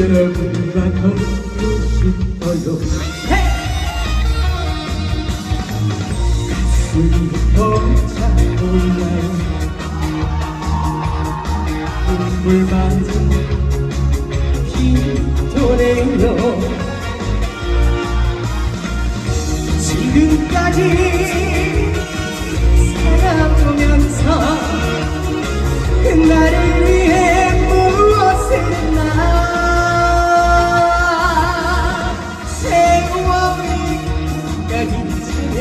여러분과 걷고 싶어요 가슴이 벅차 올라요. 눈물 맞은 빈 도래요. 지금까지 살아보면서 그날을 위해 무엇을 했나 세월이 가기 전에